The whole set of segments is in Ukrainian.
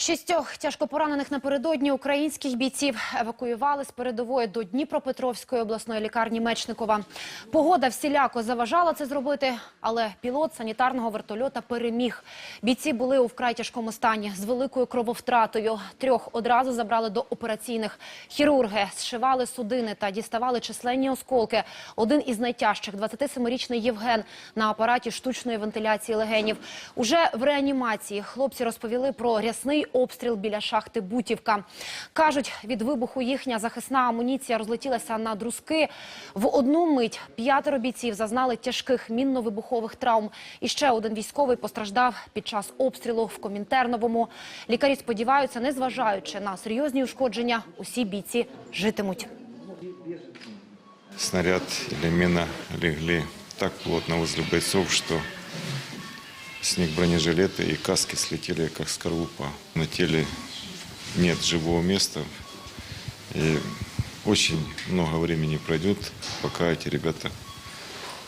Шістьох тяжкопоранених напередодні українських бійців евакуювали з передової до Дніпропетровської обласної лікарні Мечникова. Погода всіляко заважала це зробити, але пілот санітарного вертольота переміг. Бійці були у вкрай тяжкому стані з великою крововтратою. Трьох одразу забрали до операційних. Хірурги зшивали судини та діставали численні осколки. Один із найтяжчих – 27-річний Євген на апараті штучної вентиляції легенів. Уже в реанімації хлопці розповіли про рясний обстріл біля шахти Бутівка. Кажуть, від вибуху їхня захисна амуніція розлетілася на друзки. В одну мить п'ятеро бійців зазнали тяжких мінно-вибухових травм. І ще один військовий постраждав під час обстрілу в Комінтерновому. Лікарі сподіваються, незважаючи на серйозні ушкодження, усі бійці житимуть. снаряд или мина легли так плотно возле бойцов, что с них бронежилеты и каски слетели, как скорлупа. На теле нет живого места. И очень много времени пройдет, пока эти ребята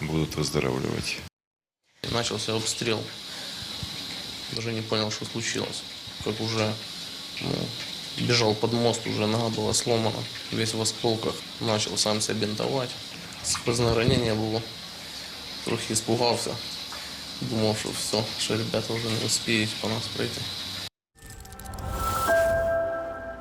будут выздоравливать. Начался обстрел. Даже не понял, что случилось. Как уже ну, бежал под мост, уже нога была сломана, весь в осколках. Начал сам себя бинтовать. Сквозное ранение было. Трохи испугался. Думал, что все, что ребята уже не успеют по нас пройти.